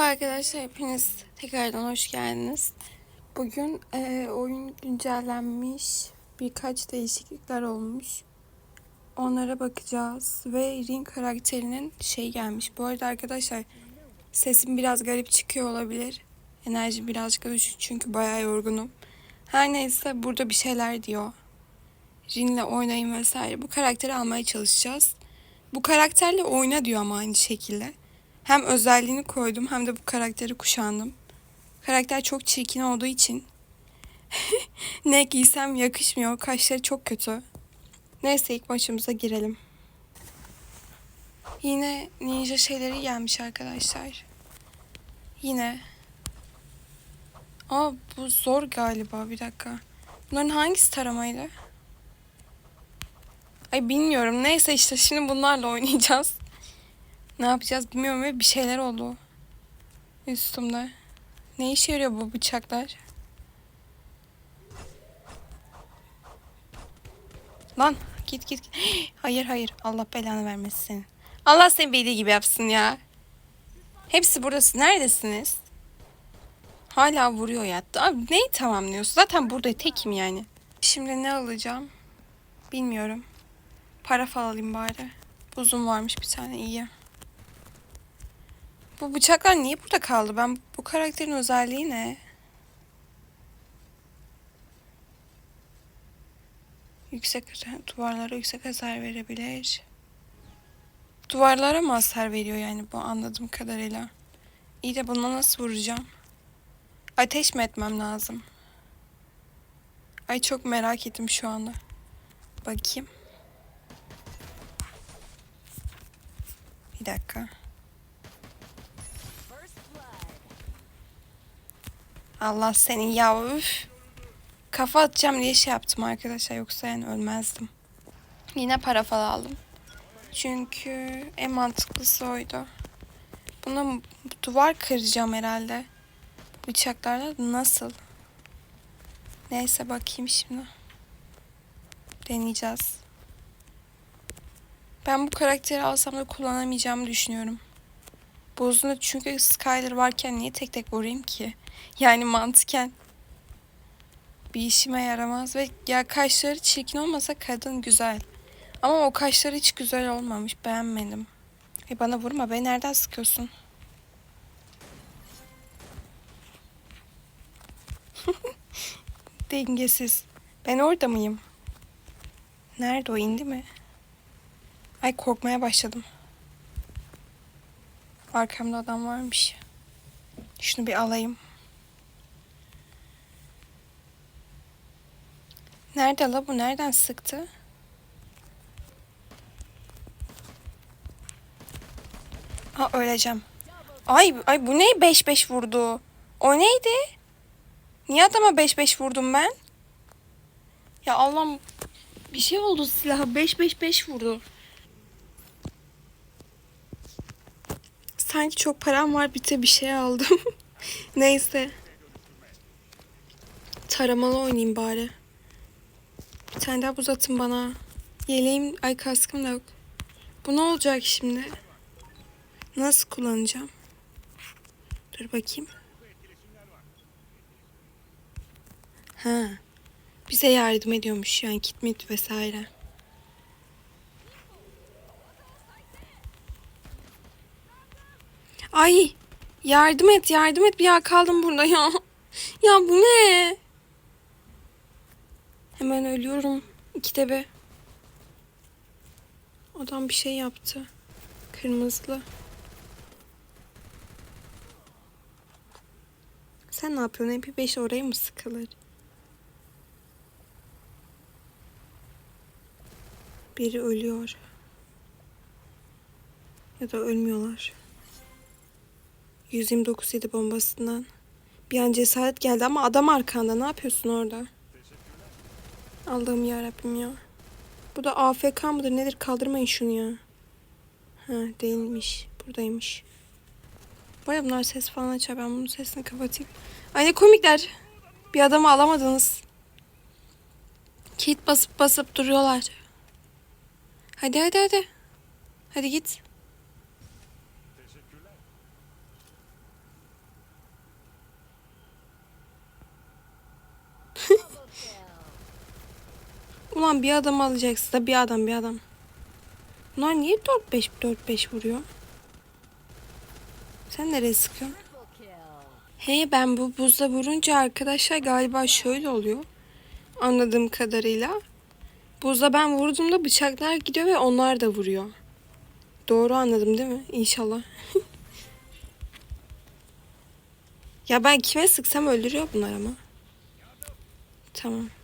Merhaba arkadaşlar, hepiniz tekrardan hoş geldiniz. Bugün e, oyun güncellenmiş, birkaç değişiklikler olmuş. Onlara bakacağız ve Ring karakterinin şey gelmiş. Bu arada arkadaşlar sesim biraz garip çıkıyor olabilir. Enerji birazcık düşük çünkü bayağı yorgunum. Her neyse burada bir şeyler diyor. Rin'le oynayın vesaire. Bu karakteri almaya çalışacağız. Bu karakterle oyna diyor ama aynı şekilde. Hem özelliğini koydum hem de bu karakteri kuşandım. Karakter çok çirkin olduğu için ne giysem yakışmıyor. Kaşları çok kötü. Neyse ilk maçımıza girelim. Yine ninja şeyleri gelmiş arkadaşlar. Yine. Aa bu zor galiba bir dakika. Bunların hangisi taramaydı? Ay bilmiyorum. Neyse işte şimdi bunlarla oynayacağız. Ne yapacağız bilmiyorum ve bir şeyler oldu. Üstümde. Ne işe yarıyor bu bıçaklar? Lan git git. Hayır hayır. Allah belanı vermesin. Allah seni bildiği gibi yapsın ya. Hepsi buradası. Neredesiniz? Hala vuruyor ya. Abi neyi tamamlıyorsun? Zaten burada tekim yani. Şimdi ne alacağım? Bilmiyorum. Para falan alayım bari. Uzun varmış bir tane iyi. Bu bıçaklar niye burada kaldı? Ben bu karakterin özelliği ne? Yüksek duvarlara yüksek hasar verebilir. Duvarlara mı hasar veriyor yani bu anladığım kadarıyla? İyi de buna nasıl vuracağım? Ateş mi etmem lazım? Ay çok merak ettim şu anda. Bakayım. Bir dakika. Allah senin ya. Kafa atacağım diye şey yaptım arkadaşlar yoksa yani ölmezdim. Yine para falan aldım. Çünkü en mantıklısı oydu. Buna duvar kıracağım herhalde. Bıçaklarla nasıl? Neyse bakayım şimdi. Deneyeceğiz. Ben bu karakteri alsam da kullanamayacağımı düşünüyorum. Bozduğunda çünkü Skyler varken niye tek tek vurayım ki? Yani mantıken bir işime yaramaz ve ya kaşları çirkin olmasa kadın güzel. Ama o kaşları hiç güzel olmamış. Beğenmedim. E bana vurma be. Nereden sıkıyorsun? Dengesiz. Ben orada mıyım? Nerede o indi mi? Ay korkmaya başladım. Arkamda adam varmış. Şunu bir alayım. Nerede la bu? Nereden sıktı? Ha öleceğim. Ay ay bu ne 5-5 vurdu? O neydi? Niye adama 5-5 vurdum ben? Ya Allah'ım bir şey oldu silaha 5-5-5 vurdu. Sanki çok param var bir de bir şey aldım. Neyse. Taramalı oynayayım bari. Bir tane daha buz atın bana. Yeleğim, ay kaskım da yok. Bu ne olacak şimdi? Nasıl kullanacağım? Dur bakayım. Ha. Bize yardım ediyormuş yani kitmit vesaire. Ay yardım et yardım et bir ya kaldım burada ya. Ya bu ne? Hemen ölüyorum. İkide bir. Adam bir şey yaptı. Kırmızılı. Sen ne yapıyorsun? MP5 oraya mı sıkılır? Biri ölüyor. Ya da ölmüyorlar. 129 yedi bombasından. Bir an cesaret geldi ama adam arkanda. Ne yapıyorsun orada? Allah'ım ya Rabbim ya. Bu da AFK mıdır nedir? Kaldırmayın şunu ya. Ha değilmiş. Buradaymış. Bu arada bunlar ses falan açar. Ben bunun sesini kapatayım. Ay ne komikler. Bir adamı alamadınız. Kit basıp basıp duruyorlar. Hadi hadi hadi. Hadi git. Ulan bir adam alacaksın da bir adam bir adam. Bunlar niye 4-5 4-5 vuruyor? Sen nereye sıkıyorsun? He ben bu buzda vurunca arkadaşlar galiba şöyle oluyor. Anladığım kadarıyla. Buzda ben vurduğumda bıçaklar gidiyor ve onlar da vuruyor. Doğru anladım değil mi? İnşallah. ya ben kime sıksam öldürüyor bunlar ama. Tamam.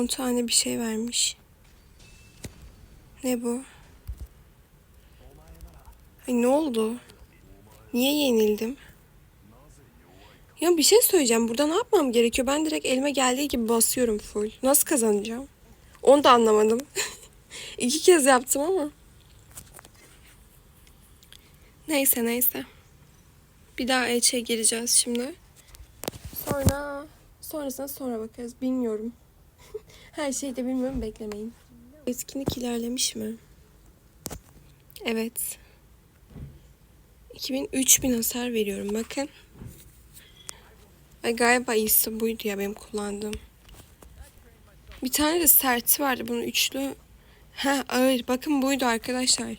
10 tane bir şey vermiş. Ne bu? Ay ne oldu? Niye yenildim? Ya bir şey söyleyeceğim. Burada ne yapmam gerekiyor? Ben direkt elime geldiği gibi basıyorum full. Nasıl kazanacağım? Onu da anlamadım. İki kez yaptım ama. Neyse neyse. Bir daha Elçe'ye gireceğiz şimdi. Sonra sonrasına sonra bakarız. Bilmiyorum. Her şeyi de bilmiyorum beklemeyin. Etkinlik ilerlemiş mi? Evet. 2000 3000 hasar veriyorum bakın. Ay galiba iyisi buydu ya benim kullandığım. Bir tane de serti vardı bunun üçlü. Ha ağır bakın buydu arkadaşlar.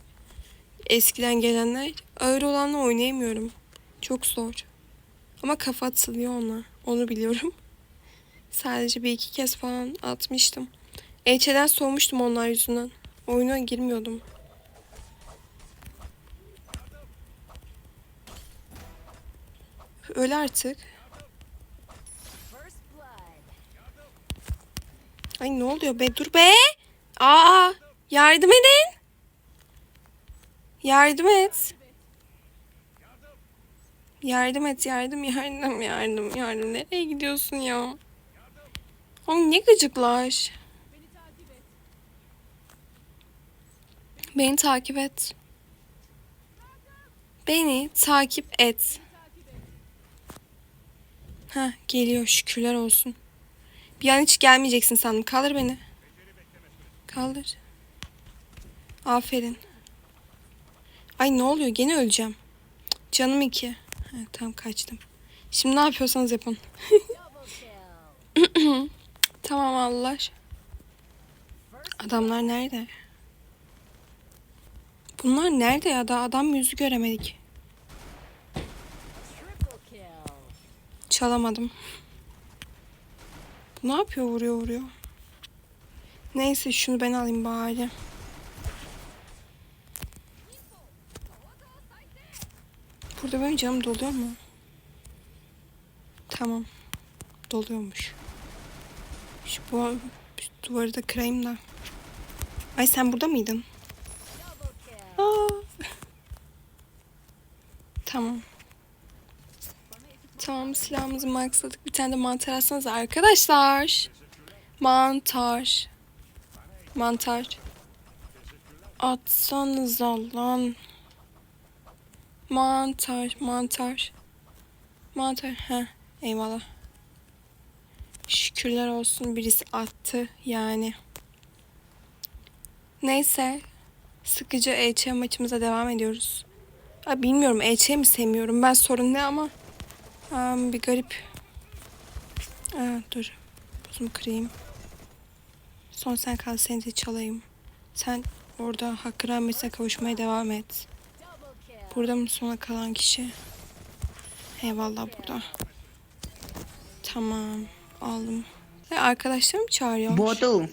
Eskiden gelenler. Ağır olanla oynayamıyorum. Çok zor. Ama kafa atılıyor ona. Onu biliyorum. Sadece bir iki kez falan atmıştım. Elçeden soğumuştum onlar yüzünden. Oyuna girmiyordum. Öyle artık. Ay ne oluyor be? Dur be. Aa, yardım edin. Yardım et. Yardım et, yardım, yardım, yardım, yardım. Nereye gidiyorsun ya? Oğlum ne gıcıklar. Beni takip et. Beni takip et. Ha geliyor şükürler olsun. Bir an hiç gelmeyeceksin sandım. Kaldır beni. Kaldır. Aferin. Ay ne oluyor? Gene öleceğim. Canım iki. Ha, tamam kaçtım. Şimdi ne yapıyorsanız yapın. Tamam Allah. Adamlar nerede? Bunlar nerede ya? Daha adam yüzü göremedik. Çalamadım. Bu ne yapıyor? Vuruyor vuruyor. Neyse şunu ben alayım bari. Burada benim canım doluyor mu? Tamam. Doluyormuş. Şu duvarı da kırayım da. Ay sen burada mıydın? Aa. Tamam. Tamam silahımızı maxladık. Bir tane de mantar atsanız arkadaşlar. Mantar. Mantar. Atsanıza lan. Mantar, mantar. Mantar. Heh, eyvallah. Şükürler olsun birisi attı yani. Neyse. Sıkıcı EÇ maçımıza devam ediyoruz. Ya bilmiyorum EÇ mi sevmiyorum ben sorun ne ama. Aa, bir garip. Aa, dur. Buzumu kırayım. Son sen kal seni de çalayım. Sen orada hakkı rahmetine kavuşmaya devam et. Burada mı sona kalan kişi? Eyvallah burada. Tamam. Aldım. E, arkadaşlarım çağırıyor. Botu.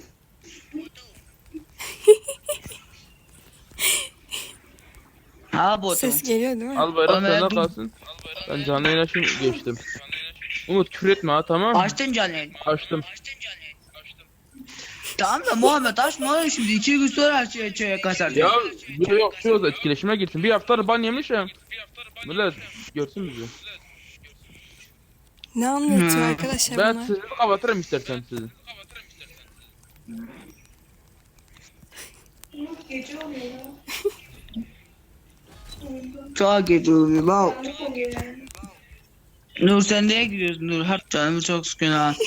ha botu. Ses geliyor değil mi? Al bayrak Oğlum, sende kalsın. Ben canlı yayına şimdi geçtim. Umut küfür etme ha tamam mı? Açtın canım. Açtım. Tamam da Muhammed açma şimdi iki gün sonra her şey şeye kasar. Ya bir yok şu etkileşime girsin. Bir hafta ban yemişim. Millet görsün bizi. Ne anlatıyor Hmm. arkadaşlar Ben bunlar? sesimi kapatırım istersen sizin. Çok gece oluyor bak. Nur sen neye gidiyorsun Nur? Her canımı çok sıkın ha.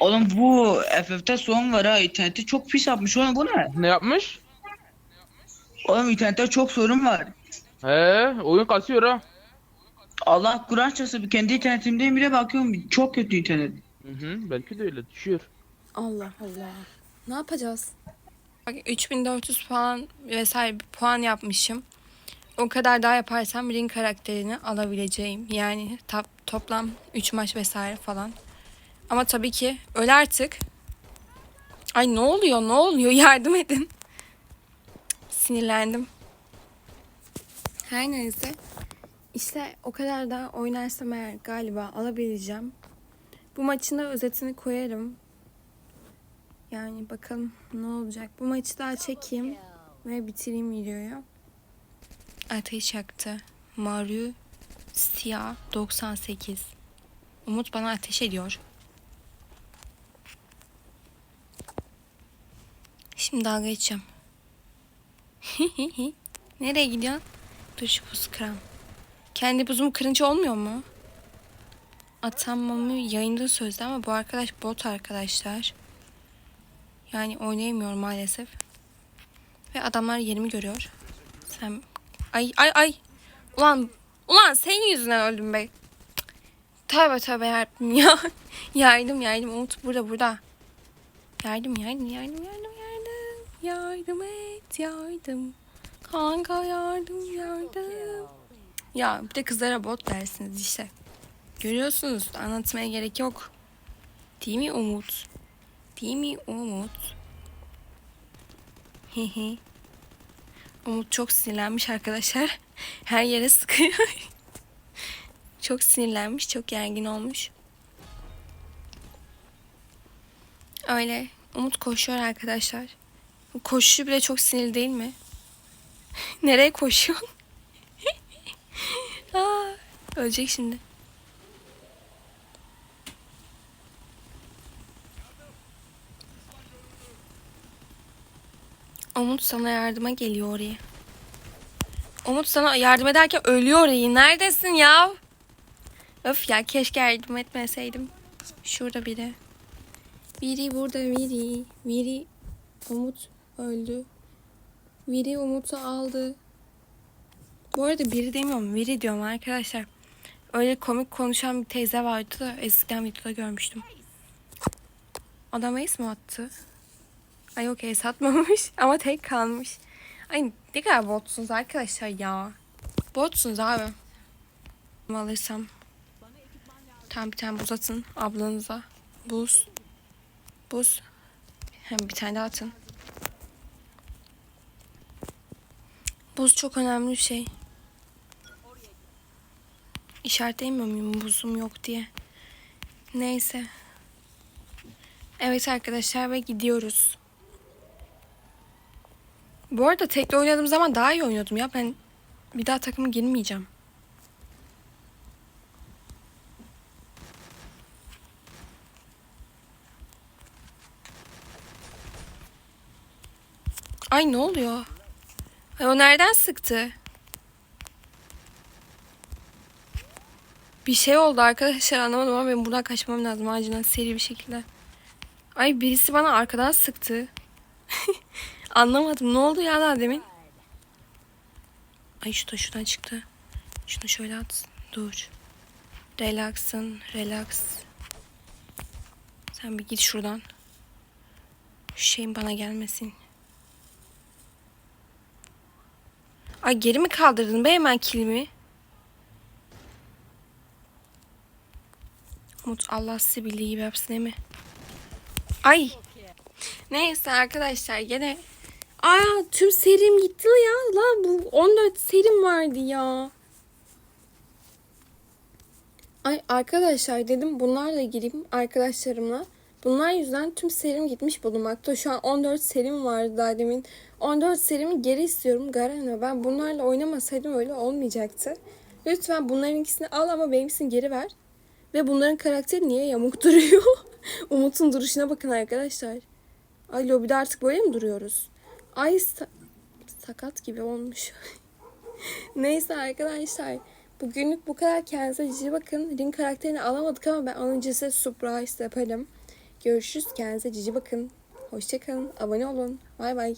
Oğlum bu FF'te sorun var ha. İnterneti çok pis yapmış oğlum bu ne? Ne yapmış? Oğlum internette çok sorun var. He oyun kasıyor ha. Allah Kur'an çarpsın kendi internetimden bile bakıyorum çok kötü internet. Hı hı belki de öyle düşüyor. Allah Allah. Ne yapacağız? Bak 3400 puan vesaire bir puan yapmışım. O kadar daha yaparsam ring karakterini alabileceğim. Yani tap, toplam 3 maç vesaire falan. Ama tabii ki öl artık. Ay ne oluyor ne oluyor yardım edin. Sinirlendim. Her neyse. İşte o kadar daha oynarsam eğer galiba alabileceğim. Bu maçın da özetini koyarım. Yani bakalım ne olacak. Bu maçı daha çekeyim ve bitireyim videoyu. Ateş yaktı. Mario Siyah 98. Umut bana ateş ediyor. Şimdi dalga geçeceğim. Nereye gidiyorsun? Dur şu buzu. Kendi buzumu kırınca olmuyor mu? Atanmamı yayında sözlü ama bu arkadaş bot arkadaşlar. Yani oynayamıyor maalesef. Ve adamlar yerimi görüyor. Sen... Ay ay ay. Ulan ulan senin yüzünden öldüm be. Tövbe tövbe yarabbim ya. yardım yardım Umut burada burada. Yardım yardım yardım yardım yardım. Et yardım. Kanka yardım yardım. Ya bir de kızlara bot dersiniz işte. Görüyorsunuz anlatmaya gerek yok. Değil mi Umut? Değil mi Umut? Hehe. Umut çok sinirlenmiş arkadaşlar. Her yere sıkıyor. çok sinirlenmiş, çok gergin olmuş. Öyle. Umut koşuyor arkadaşlar. Koşuşu bile çok sinirli değil mi? Nereye koşuyor? Aa, ölecek şimdi. Umut sana yardıma geliyor oraya. Umut sana yardım ederken ölüyor orayı. Neredesin ya? Öf ya keşke yardım etmeseydim. Şurada biri. Biri burada biri. Biri Umut öldü. Biri Umut'u aldı. Bu arada biri demiyorum. Biri diyorum arkadaşlar. Öyle komik konuşan bir teyze vardı da eskiden videoda görmüştüm. Adam ace mi attı? Ay okey satmamış ama tek kalmış. Ay ne kadar botsunuz arkadaşlar ya. Botsunuz abi. Alırsam. Tam bir tane buz atın ablanıza. Buz. Buz. Hem bir tane daha atın. Buz çok önemli bir şey. İşaretleyemiyor muyum buzum yok diye. Neyse. Evet arkadaşlar ve gidiyoruz. Bu arada tekli oynadığım zaman daha iyi oynuyordum ya. Ben bir daha takıma girmeyeceğim. Ay ne oluyor? Ay o nereden sıktı? Bir şey oldu arkadaşlar anlamadım ama benim buradan kaçmam lazım acilen seri bir şekilde. Ay birisi bana arkadan sıktı. Anlamadım. Ne oldu ya daha demin? Ay şu da şuradan çıktı. Şunu şöyle at. Dur. Relaxın. Relax. Sen bir git şuradan. Şu şeyin bana gelmesin. Ay geri mi kaldırdın be hemen kilimi? Umut Allah sizi bildiği gibi yapsın değil mi? Ay. Neyse arkadaşlar gene Aa tüm serim gitti ya. La bu 14 serim vardı ya. Ay arkadaşlar dedim bunlarla gireyim arkadaşlarımla. Bunlar yüzden tüm serim gitmiş bulunmakta. Şu an 14 serim vardı daha demin. 14 serimi geri istiyorum Garena. Ben bunlarla oynamasaydım öyle olmayacaktı. Lütfen bunların ikisini al ama benimkisini geri ver. Ve bunların karakteri niye yamuk duruyor? Umut'un duruşuna bakın arkadaşlar. Ay lobide artık böyle mi duruyoruz? Ay sa- sakat gibi olmuş. Neyse arkadaşlar. Bugünlük bu kadar. Kendinize cici bakın. Ring karakterini alamadık ama ben alınca size surprise yaparım. Görüşürüz. Kendinize cici bakın. Hoşçakalın. Abone olun. Bay bay.